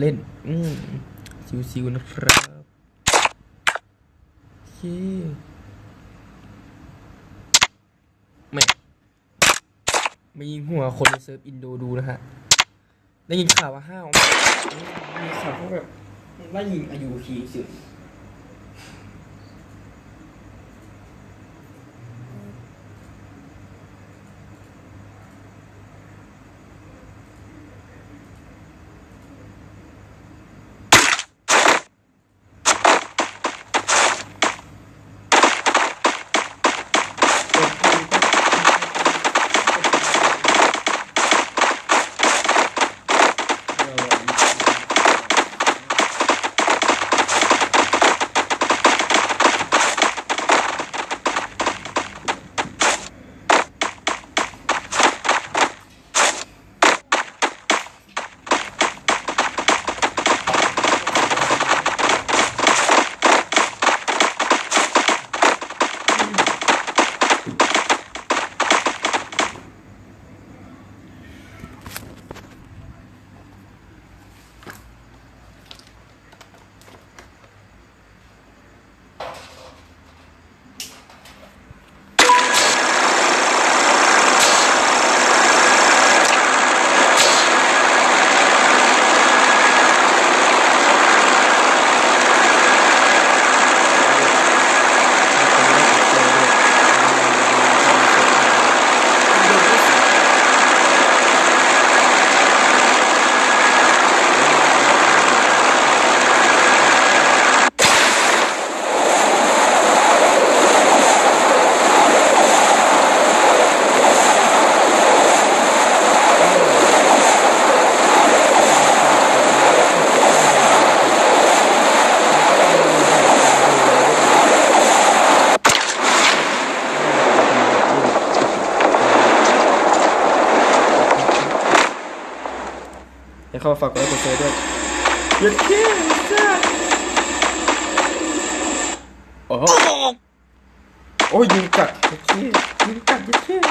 เล่น อืมซิวๆนะครับโอเคแม่มายิงหัวคนในเซิร์ฟอินโดดูนะฮะ ได้ยินข่าวว่าห้าวมีข่าวว่าแบบไล่ยิงอายุคีสุ ดเดี๋ยวเข้ามาฝากกดไลค์กดแชร์ด้วยหยุดเที่ยงจ้าโอ้โหโอ้ยยิงกัดหยุดเที่ยงยิงกัดหยุดเที่ยง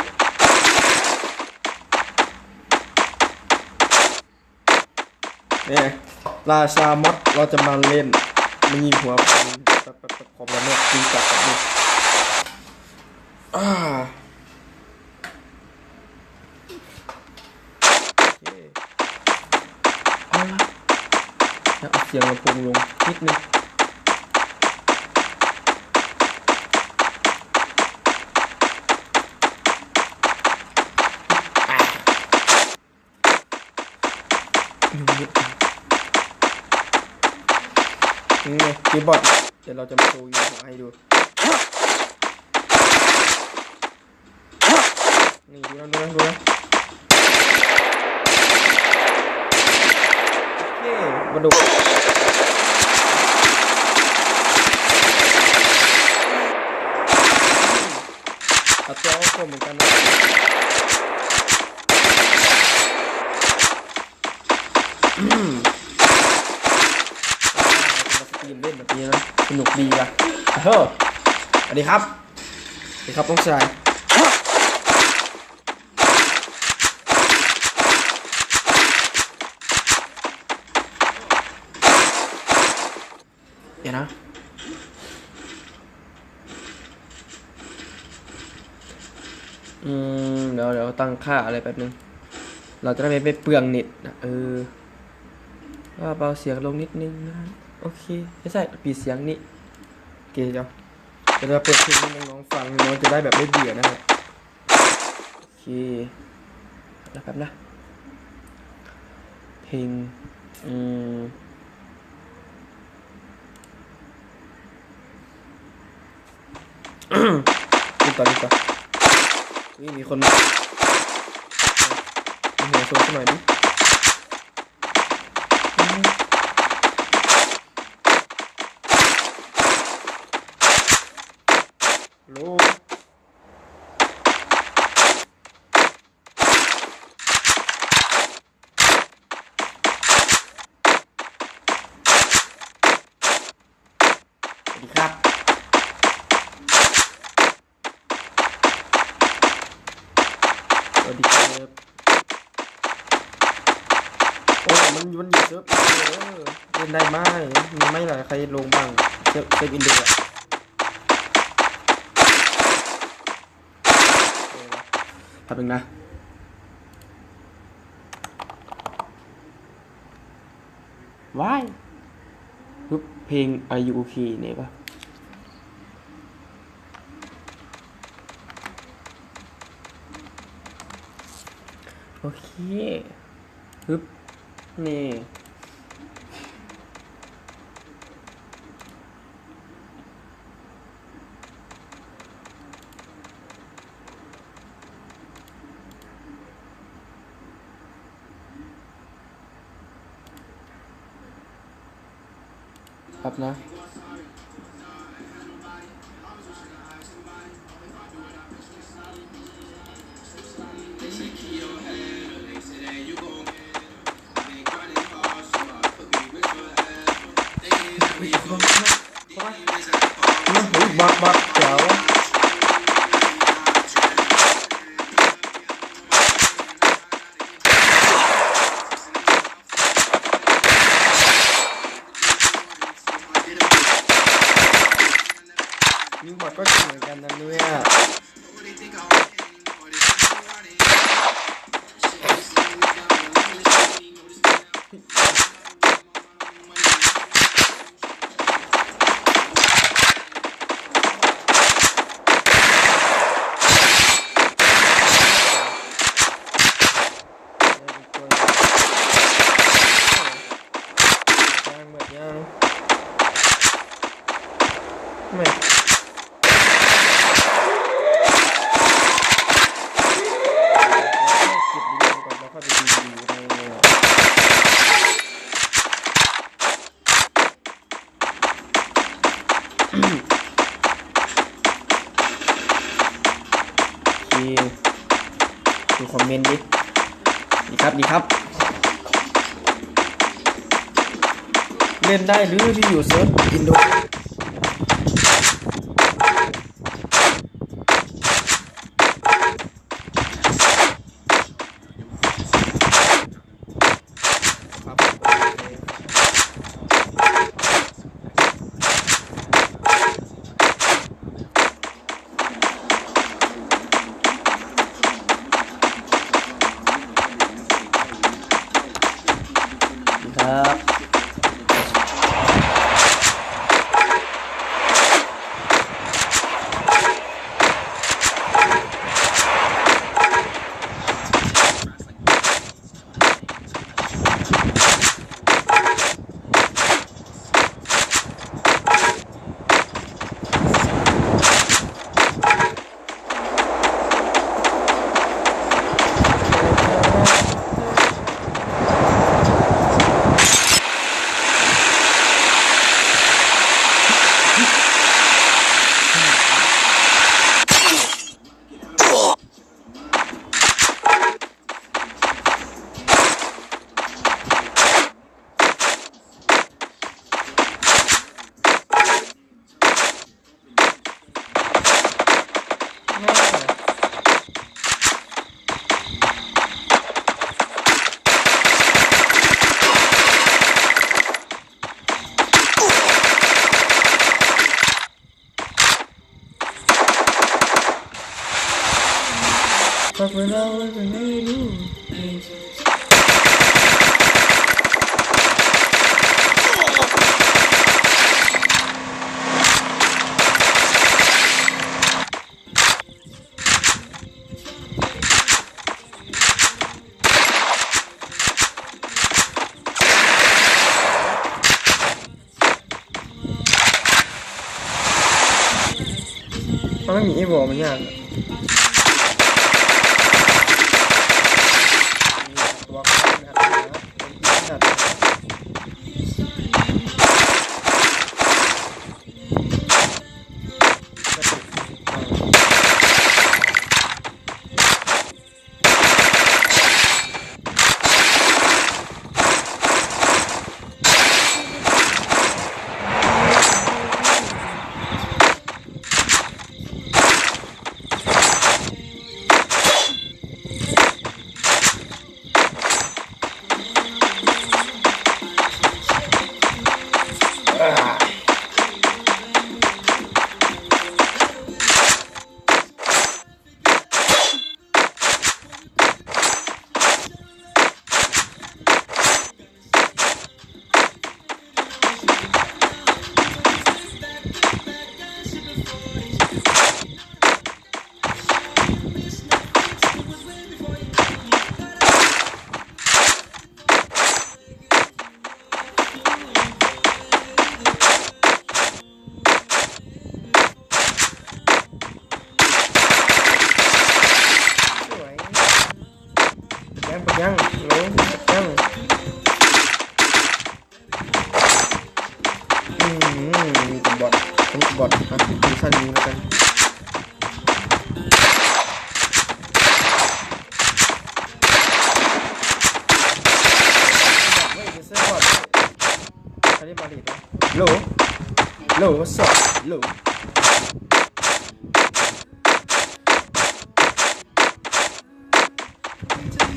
เนี่ยราชามดเราจะมาเล่นมันยิงหัวพันแป๊บแป๊บแป๊บคอมแล้วเนี่ยยิงกัดแบบนี้อ่าโอเค เอาละแล้ว เอาเสียงลำโพงลงนิดนึงอะยุงเยอะจังนี่ไงคีย์บอร์ดเดี๋ยวเราจะมาโชว์ยูหัวให้ดู นี่ดูนะดูนะดูนะ โอเค มาดูเอาตัวเอาผมเหมือนกันนะมาสติมเล่นแบบนี้นะสนุกดีว่ะเฮ้อสวัสดีครับสวัสดีครับน้องชายเดี๋ยวนะ อืมเดี๋ยวเดี๋ยว ตั้งค่าอะไรแป๊บนึง เราจะได้ไม่ไปเปลืองเน็ตนะเออว่าเบาเสียงลงนิดนึงนะโอเคไม่ใช่ปิดเสียงนี่โอเคเดี๋ยวเดี๋ยวเราเปิดเพลงให้น้องๆฟังน้องจะได้แบบไม่เบื่อนะครับโอเคแล้วแป๊บนะเพลงอืมดูต่อดูต่อนี่มีคนมา เอาหัวโชว์สักหน่อยดิลโลสวัสดีครับสวัสดีครับ อ้โอ้มันมันอยู่เซิร์ฟอินเดียเล่นได้ไหมมีไม่หล่ะใครลงบ้างเซิร์ฟเซิร์ฟอินเดียแป๊บนึงนะว้ายปึ๊บเพลง Are You Okay เนี่ยปะโอเคปึ๊บ นี่ ครับนะ บักบักเจ๋วยิงบอดก็เก่งเหมือนกันนะเนี่ย ยังแบบยังไม่เก็บดีก่อนแล้วค่อยไปดูดีในโอเคดูคอมเมนต์ดิ ดีครับดีครับ เล่นได้หรือที่อยู่เซิร์ฟอินโดครับ ก็เป็นเราจะไ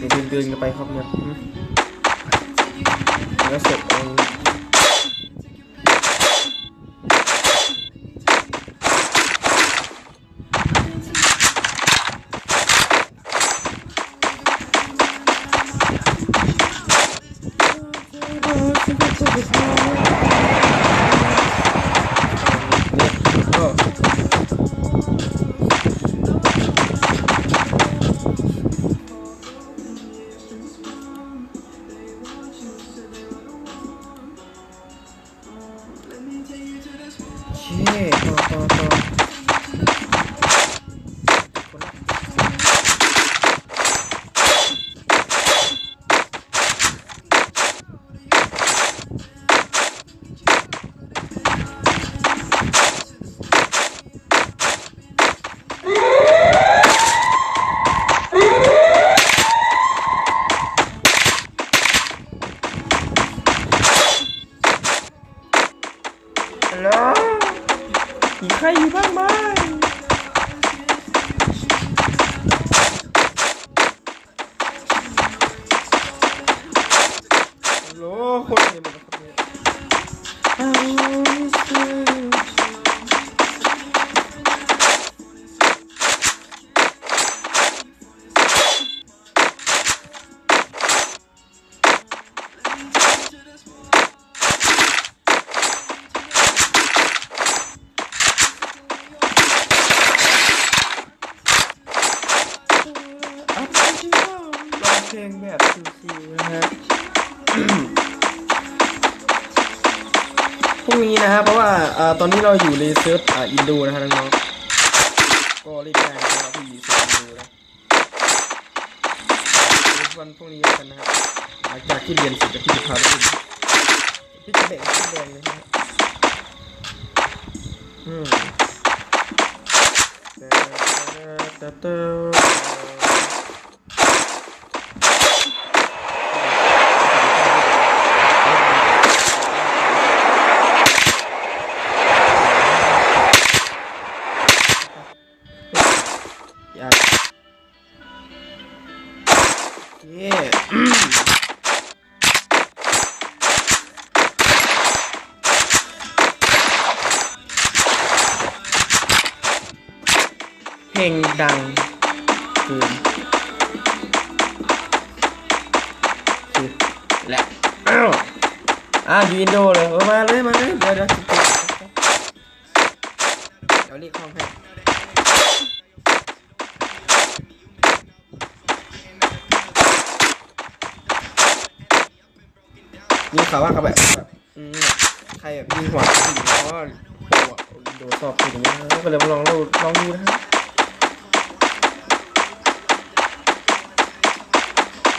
เดี๋ยวเดินๆกันไปครับเนี่ยแล้วเสร็จเอา งเพลงแบบชิวๆนะฮะพรุ่งนี้นะฮะเพราะว่าตอนนี้เราอยู่ในเซิร์ฟอินโดนะฮะน้องๆก็รีบแจ้งนะครับที่อยู่เซิร์ฟอินโดนะวันพรุ่งนี้กันนะฮะหลังจากที่เรียนเสร็จจะพี่จะพาไปเล่นพี่จะแบ่งที่แดงเลยนะฮะอืมแต่แต่แต่ อยากเย่เพลงดังคือคือและอ้าวอะอยู่อินโดเลยเออมาเลย มาเลยเดี๋ยวเดี๋ยว ข่าวว่าเขาแบบแบบอืมใครแบบยิงหัวผู้หญิงเพราะว่าหัวโดนสอบผิดอย่างเงี้ยนะก็เลยมาลองลองดูนะฮะ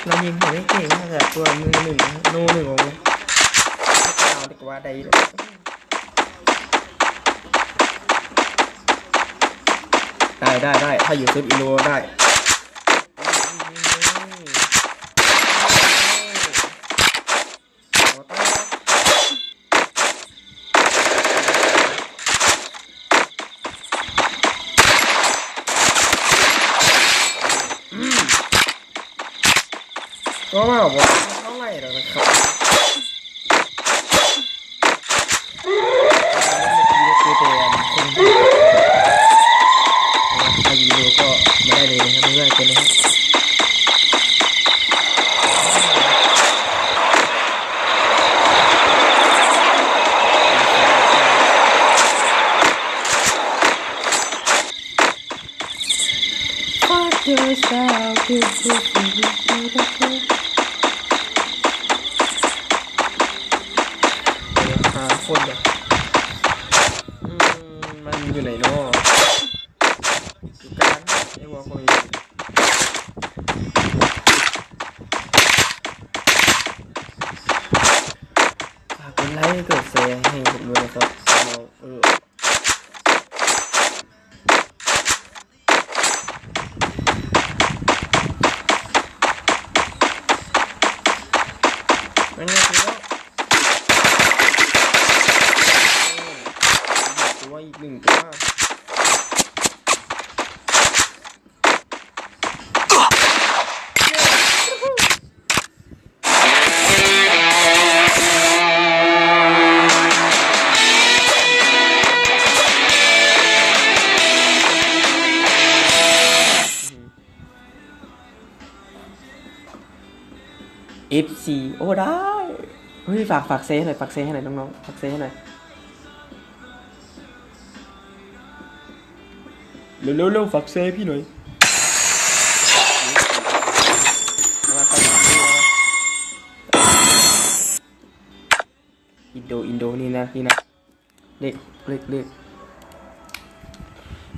เรายิงหัวไม่เก่งนะแต่ตัวมือหนึ่งนะโนหนึ่งของไม่เอาดีกว่าใดเลยได้ได้ได้ถ้าอยู่ซิร์ฟอินโดได้ ก็ว่าผมเท่าไหร่หรอกนะครับคือตัวคนอายุเร็วก็มาได้เลยนะครัไม่ว่าจะนะครับ Fuck yourself, เป็นไงคือแล้วตัวอีกหนึ่งตัว อ้ได้เฮ้ยฝากฝากเซฟหน่อยฝากเซฟให้หน่อยน้องๆฝากเซฟให้หน่อยเร็วเร็วเร็วฝากเซฟพี่หน่อยมาไปหาตัวอินโดอินโดนี่นะนี่นะเลขเลขเลข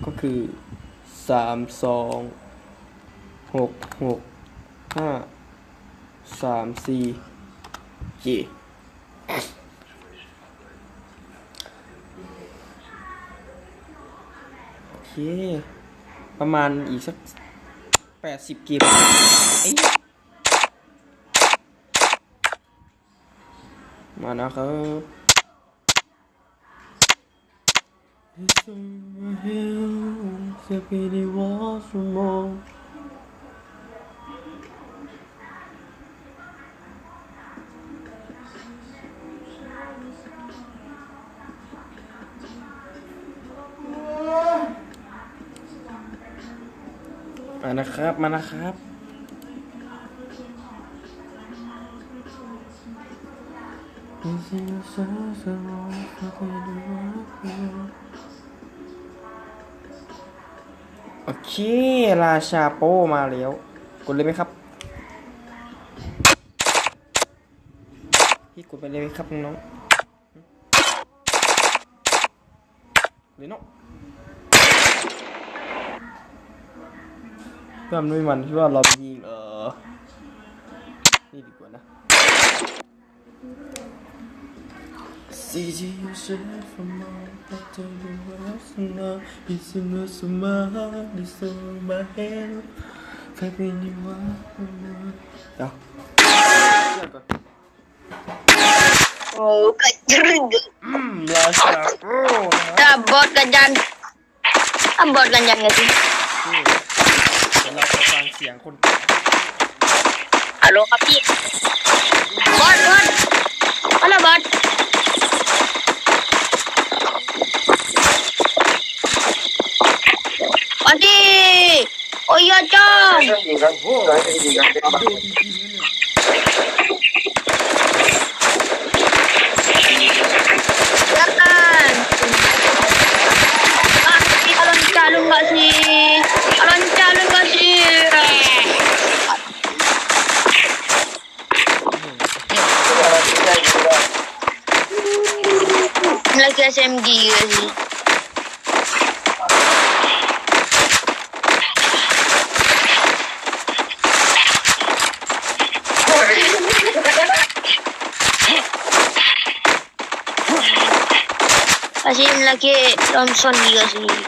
ก็คือสามสองหกหกห้าสามสี่เจโอเค ประมาณอีกสักแปดสิบเกมเอ้ยมานะครับ It's over here, the pity was from all. มานะครับ มานะครับ โอเค ราชาโป้มาแล้วกดเลยไหมครับ พี่กดไปเลยไหมครับน้องเลยเนาะ เพื่อนไม่มันที่ว่าเราไปยิงเออนี่ดีกว่านะ See you said from my head to the rest now It's in the summer, it's on my head Fapping you up เดี๋ยวเดี๋ยวก่อนโอ้กระจึงอืมราชาโอ้นะถ้าบอดกันยันถ้าบอดกันยันไงสินี่เดี๋ยวเราจะฟังเสียงคนกลางฮัลโหลครับพี่บอดบอดฮัลโหลบอดบอดดีโอ้ยยอดจ้องโอ้ดูจริงๆนะเนี่ย SMG así. Así en la que son sonidos así.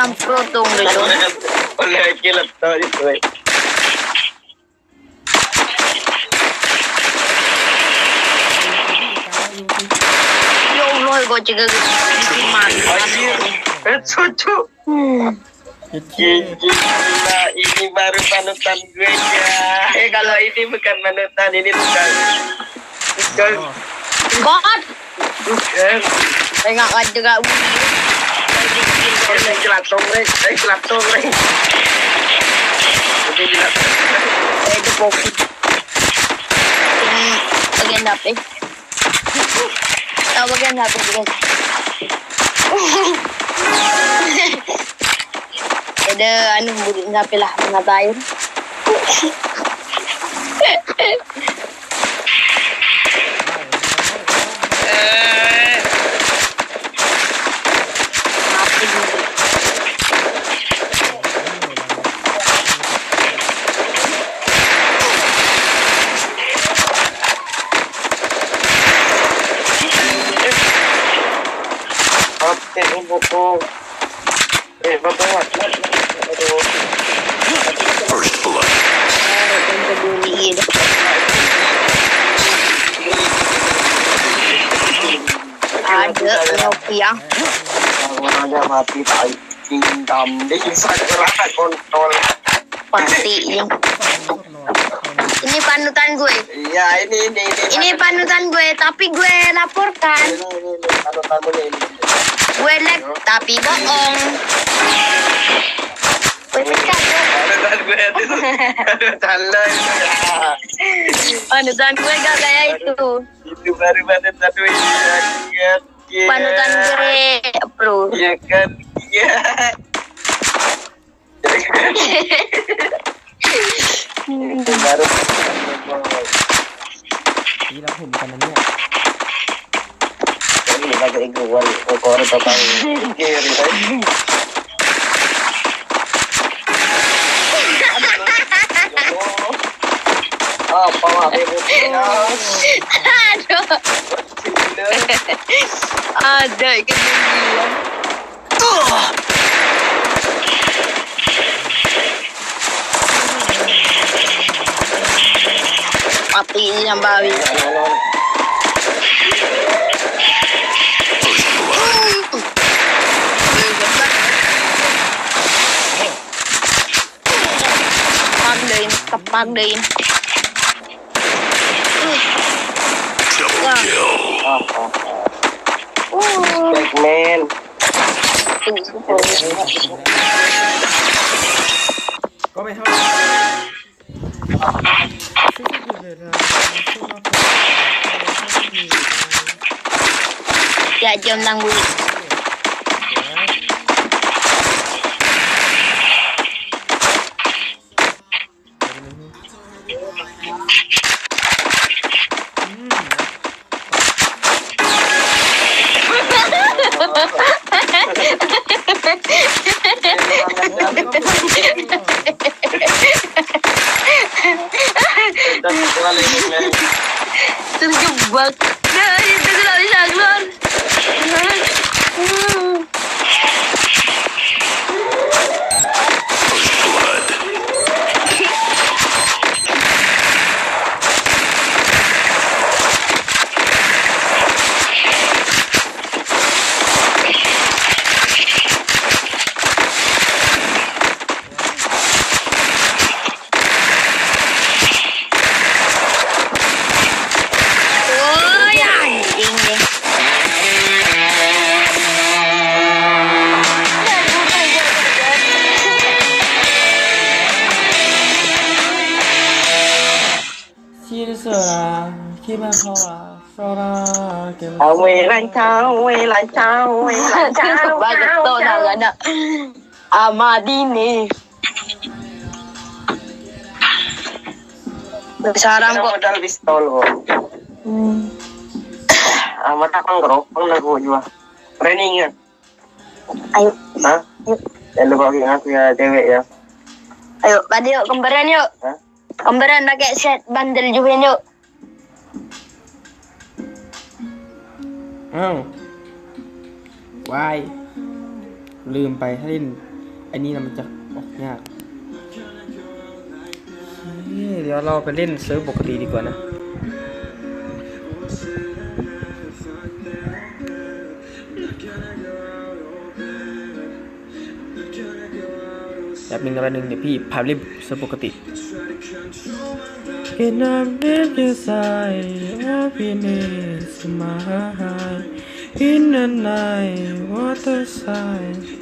Parang prutong gitu, oleh kilap to dito eh. Lord, go check out It's so true. Gila, ini baru panutan gue ya. Eh kalau ini bukan panutan, ini bukan. Bukan. God. Bukan. Tengok aja gak bunyi eh eh. Bagian bagian Ada anu budak HP lah. Sakura kontrol. pasti yang ini panutan gue. Iya, ini, ini, ini. Ini panutan gue, tapi gue laporkan. Ini, ini, ini. Nih, ini. Gue lag, tapi bohong. Gue pecat. Panutan gue itu. Itu ya. Panutan gue gak kayak itu. Itu baru panutan gue. Panutan gue, bro. Iya kan? Iya. Iya kan? Itu baru panutan gue. นี่เราเห็นกันนะเนี่ย Ini lagi igual. Kau orang tatang kiri tadi. Apa lah ributnya? Aduh, ada ketinggian. Pati niya bawi. Kapagdain, kapagdain. Double kill. Man. Có mày không? Çok güzel ha. Çok güzel. weh lancau, weh lancau, weh lancau. Bagus to nang anak. Ama dini. Sarang kok modal pistol kok. Hmm. Amat apa gerokong na ko jua. Training ya. Ayo. Ha? Ayo. bagi aku ya dewek ya. Ayo, padi yuk kembaran yuk. Ha? Kembaran pakai set bandel juga yuk. อ้าวายลืมไปถ้าเล่นอันนี้นะมันจะออกยากเดี๋ยวเราไปเล่นเซิร์ฟปกติดีกว่านะแป๊บนึงอะไรหนึ่งเดี๋ยวพี่พาเล่นเซิร์ฟปกติ And I live inside happiness in my heart? In the night, waterside.